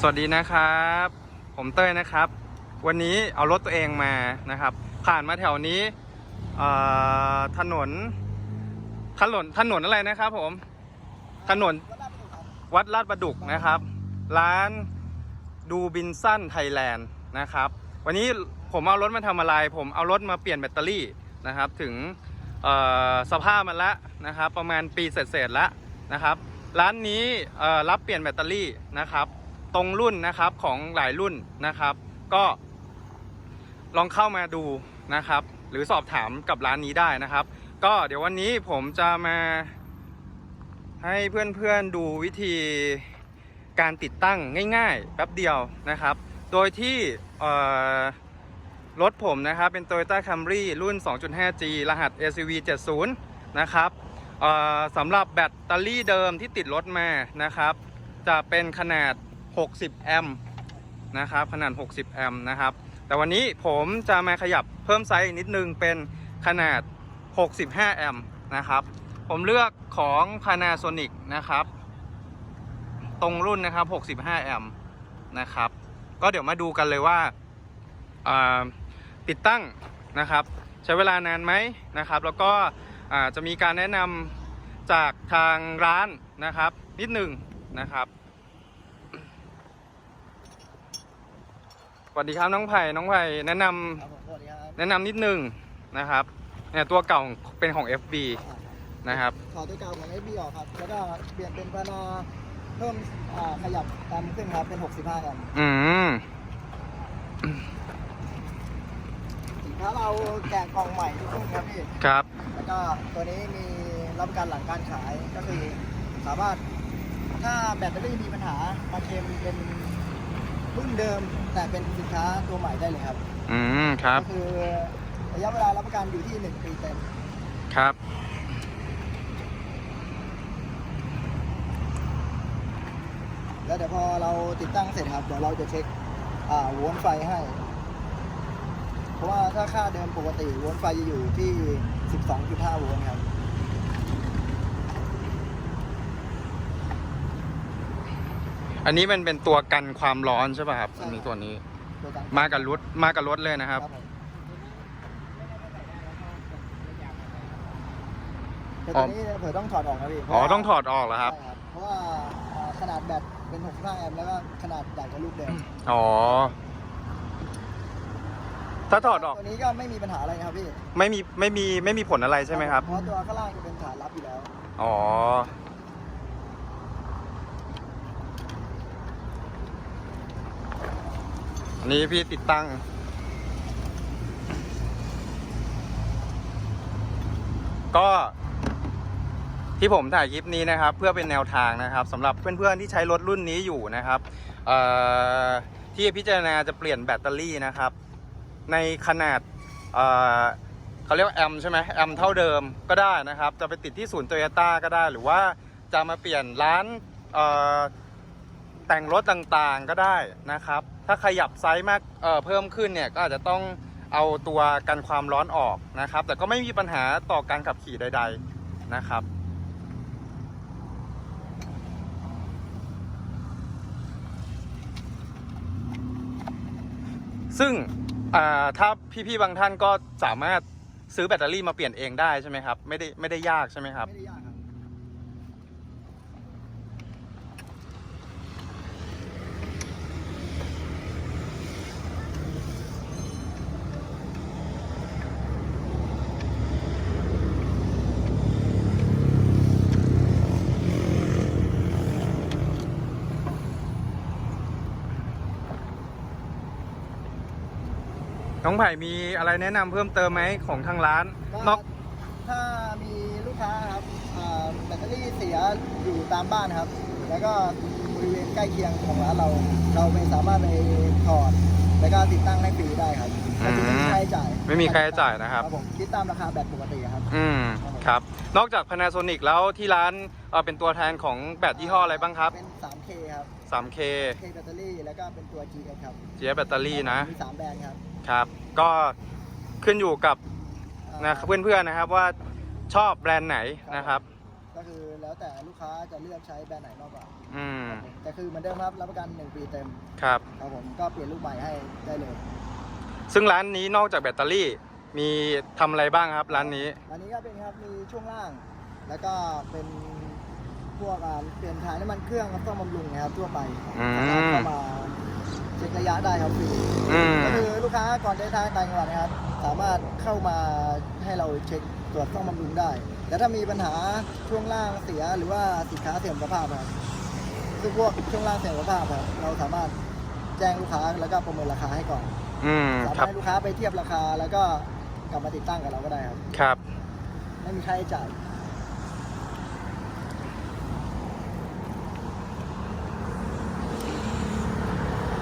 สวัสดีนะครับ ผมเต้ยนะครับ วันนี้เอารถตัวเองมานะครับ ผ่านมาแถวนี้ถนนถนนถนนอะไรนะครับ ผม ถนนวัดลาดประดุกนะครับ ร้านดูบินสั้นไทยแลนด์นะครับ วันนี้ผมเอารถมาทำอะไร ผมเอารถมาเปลี่ยนแบตเตอรี่นะครับ ถึงสภาพมันละนะครับ ประมาณปีเศษๆแล้วนะครับ ร้านนี้รับเปลี่ยนแบตเตอรี่นะครับ ตรงรุ่นนะครับของหลายรุ่นนะครับ ก็ลองเข้ามาดูนะครับ หรือสอบถามกับร้านนี้ได้นะครับ ก็เดี๋ยววันนี้ผมจะมาให้เพื่อนๆดูวิธีการติดตั้งง่ายๆแป๊บเดียวนะครับ โดยที่รถผมนะครับเป็น Toyota Camry รุ่น 2.5G รหัส ACV 70 นะครับสำหรับแบตเตอรี่เดิมที่ติดรถมานะครับ จะเป็นขนาด 60 แอมป์นะครับ ขนาด 60 แอมป์นะครับ แต่วันนี้ผมจะมาขยับเพิ่มไซส์อีกนิดนึงเป็นขนาด 65 แอมป์นะครับ ผมเลือกของ Panasonic นะครับ ตรงรุ่นนะครับ 65 แอมป์นะครับ ก็เดี๋ยวมาดูกันเลยว่าาติดตั้งนะครับ ใช้เวลานานไหมนะครับ แล้วก็จะมีการแนะนำจากทางร้านนะครับ นิดหนึ่งนะครับ วัสดีครับน้องไผ่น้องไผ่แนะนำครับผมสวัสดีครับแนะนำนิดนึงนะครับเนี่ยตัวเก่าเป็นของ FB นะครับ ขอตัวเก่าของ FB ออกครับ แล้วก็เปลี่ยนเป็นพานาเพิ่มอ่าขยับแอมป์ขึ้นครับ เป็น 65แอมป์อืมสินค้าเราแกะกล่องใหม่ทุกรุ่นครับพี่ ครับ แล้วก็ตัวนี้มีรับประกันหลังการขายก็คือ สามารถถ้าแบตเตอรี่มีปัญหามาเคลมเป็น รุ่นเดิมแต่เป็นสินค้าตัวใหม่ได้เลยครับ อืมครับ ก็คือระยะเวลารับประกันอยู่ที่ 1 ปีเต็มครับ แล้วเดี๋ยวพอเราติดตั้งเสร็จครับเดี๋ยวเราจะเช็คอ่าโวลต์ไฟให้ เพราะว่าถ้าค่าเดิมปกติโวลต์ไฟจะอยู่ที่ 12.5โวลต์ครับ อันนี้มันเป็นตัวกันความร้อนใช่ป่ะครับใช่ อันนี้ตัวนี้ ตัวกลงมากับรถมากับรถเลยนะครับ ผมแต่ตัวนี้เผื่อต้องถอดออกนะพี่อ๋อต้องถอดออกเหรอครับ ใช่เพราะว่าอ่าขนาดแบตเป็น 65 แอมป์แล้วก็ขนาดใหญ่กว่าลูกเดิมอ๋อ ถ้าถอดออกตัวนี้ก็ไม่มีปัญหาอะไรนะครับพี่ไม่มีไม่มีไม่มีผลอะไรใช่ไหมครับ เพราะตัวข้างล่างจะเป็นฐานรับอยู่แล้ว อ๋อ นี้พี่ติดตั้ง ก็ที่ผมถ่ายคลิปนี้นะครับ เพื่อเป็นแนวทางนะครับสำหรับเพื่อนๆที่ใช้รถรุ่นนี้อยู่นะครับที่พิจารณาจะเปลี่ยนแบตเตอรี่นะครับ ในขนาดเเขาเรียกแอมใช่ไหมแอมเท่าเดิมก็ได้นะครับ จะไปติดที่ศูนย์โตโยต้าก็ได้ หรือว่าจะมาเปลี่ยนร้าน แต่งรถต่างๆก็ได้นะครับ ถ้าขยับไซส์มากเเพิ่มขึ้นเนี่ยก็อาจจะต้องเอาตัวกันความร้อนออกนะครับ แต่ก็ไม่มีปัญหาต่อการขับขี่ใด ๆนะครับ ซึ่งถ้าพี่ๆบางท่านก็สามารถซื้อแบตเตอรี่มาเปลี่ยนเองได้ใช่ไหมครับ ไม่ได้ไม่ได้ยากใช่ไหมครับไม่ได้ยากครับ น้องไผ่มีอะไรแนะนำเพิ่มเติมไหมของทางร้านนก็อกถ้ามีลูกค้าครับอ่าแบตเตอรี่เสียอยู่ตามบ้านครับ แล้วก็บริเวณใกล้เคียงของร้านเรา เราไม่สามารถไปถอด แล้วก็ติดตั้งให้ฟรีได้ครับก็คือไม่มีค่าใช้จ่ายไม่มีค่าใช้จ่ายนะครับ ผมคิดตามราคาแบตปกติครับ อืมครับ นอกจาก Panasonic แล้วที่ร้านเอ่อเป็นตัวแทนของแบตยี่ห้ออะไรบ้างครับ เป็น 3K ครับ 3K K แบตเตอรี่แล้วก็เป็นตัว GS ครับเจียแบตเตอรี่นะ มี3แบรนด์ครับครับ ก็ขึ้นอยู่กับนะเพื่อนๆนะครับว่าชอบแบรนด์ไหนนะครับแก็คือแล้วแต่ลูกค้าจะเลือกใช้แบรนด์ไหนมากกว่าอืมครับผมแต่คือเหมือนเดิมครับรับประกัน 1 ปีเต็มครับ ครับผมก็เปลี่ยนลูกใหม่ให้ได้เลยซึ่งร้านนี้นอกจากแบตเตอรี่ มีทำอะไรบ้างครับร้านนี้ อันนี้ก็เป็นครับมีช่วงล่าง แล้วก็เป็นพวกอ่าเปลี่ยนถ่ายน้ำมันเครื่องกับซ่อมบำรุงนะครับทั่วไปอืม สามารถเข้ามาเช็คระยะได้ครับฟรีอืม ก็คือลูกค้าก่อนเดินทางต่างจังหวัดนะครับ สามารถเข้ามาให้เราเช็คตรวจซ่อมบำรุงได้ แต่ถ้ามีปัญหาช่วงล่างเสียหรือว่าสินค้าเสื่อมสภาพครับคือพวกช่วงล่างเสื่อมสภาพครับเราสามารถแจ้งลูกค้าแล้วก็ประเมินราคาให้ก่อน อืมสาครัมารถบให้ลูกค้าไปเทียบราคาแล้วก็ กลับมาติดตั้งกับเราก็ได้ครับ ครับ ไม่มีค่าใช้จ่าย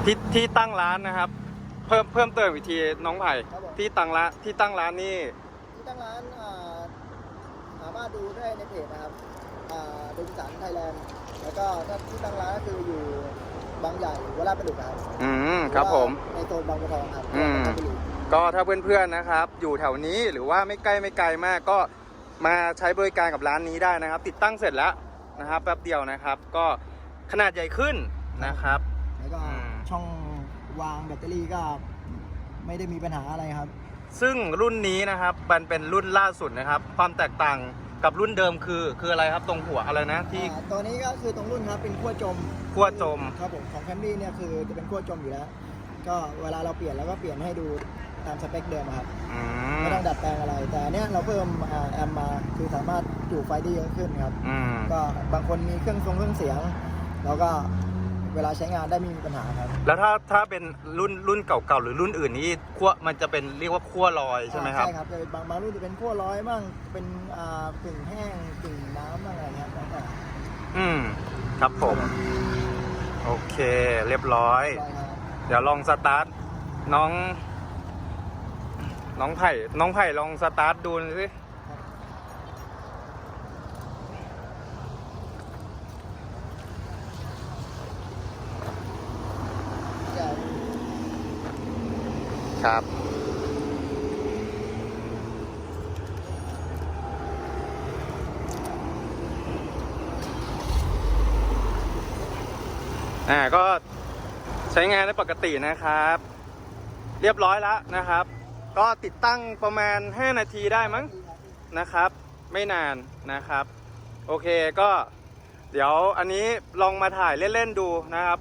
ที่ที่ตั้งร้านนะครับ เพิ่มเพิ่มเติมอีกทีน้องไผ่ครับผม ที่ตั้งร้านที่ตั้งร้านนี่ที่ตั้งร้านอ่าสามารถดูได้ในเพจนะครับดูสันไทยแลนด์แล้วก็ถ้าที่ตั้งร้านก็คืออยู่บางใหญ่วราชประดุกครับอืมครับผม ในโซนบางบัวทองครับอืมจันทบุรีก็ ถ้าเพื่อนๆนะครับ อยู่แถวนี้หรือว่าไม่ใกล้ไม่ไกลมากก็มาใช้บริการกับร้านนี้ได้นะครับ ติดตั้งเสร็จแล้วนะครับแป๊บเดียวนะครับ ก็ขนาดใหญ่ขึ้นนะครับ แล้วก็อืมช่องวางแบตเตอรี่ก็ไม่ได้มีปัญหาอะไรครับ ซึ่งรุ่นนี้นะครับมันเป็นรุ่นล่าสุดนะครับ ความแตกต่างกับรุ่นเดิมคือคืออะไรครับตรงหัวอะไรนะที่อ่าตัวนี้ก็คือตรงรุ่นครับเป็นขั้วจมขั้วจม ครับผมของแคมรี่เนี่ยคือจะเป็นขั้วจมอยู่แล้ว ก็เวลาเราเปลี่ยนเราก็เปลี่ยนให้ดู ตามสเปคเดิมอะครับอืมไม่ต้องดัดแปลงอะไร แต่อันเนี้ยเราเพิ่มอ่าแอมมาคือสามารถจุไฟได้เยอะขึ้นครับอืมก็บางคนมีเครื่องทรงเครื่องเสียงเราก็เวลาใช้งานได้ไม่มีปัญหาครับแล้วถ้าถ้าเป็นรุ่นรุ่นเก่าๆหรือรุ่นอื่นนี้ขั้วมันจะเป็นเรียกว่าขั้วลอยใช่ไหมครับใช่ครับบางบางรุ่นจะเป็นขั้วร้อยบ้างเป็นอ่ากึ่งแห้งกึ่งน้ำบ้างอะไรเงี้ยแล้วแต่อืมครับผม โอเค เรียบร้อย ร้อยครับ เดี๋ยวลองสตาร์ทน้อง น้องไผ่ น้องไผ่ลองสตาร์ทดูหน่อยสิใช่ครับ อ่า ก็ใช้งานได้ปกตินะครับ เรียบร้อยแล้วนะครับ ก็ติดตั้งประมาณ 5 นาทีได้มั้งนะครับ ไม่นานนะครับ โอเคก็เดี๋ยวอันนี้ลองมาถ่ายเล่นๆดูนะครับ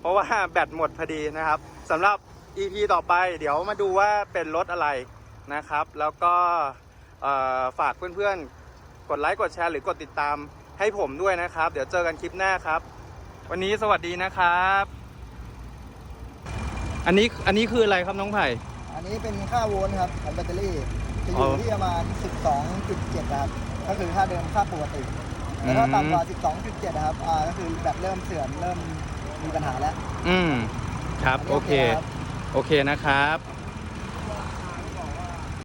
เพราะว่าแบตหมดพอดีนะครับสำหรับ EP ต่อไป เดี๋ยวมาดูว่าเป็นรถอะไรนะครับ แล้วก็ฝากเพื่อนๆ กดไลค์กดแชร์หรือกดติดตามให้ผมด้วยนะครับ เดี๋ยวเจอกันคลิปหน้าครับ วันนี้สวัสดีนะครับ อันนี้อันนี้คืออะไรครับน้องไผ่ อันนี้เป็นค่าโวลต์ครับของแบตเตอรี่ จะออ๋ยู่อที่ประมาณ 12.7ครับ ก็คือค่าเดิมค่าปกติแต่ถ้าอืมต่ำกว่า 12.7นะครับ อ่า ก็คือแบตเริ่มเสื่อมเริ่มมีปัญหาแล้ว อืม ครับนนี้โอเครับโอเคนะครับ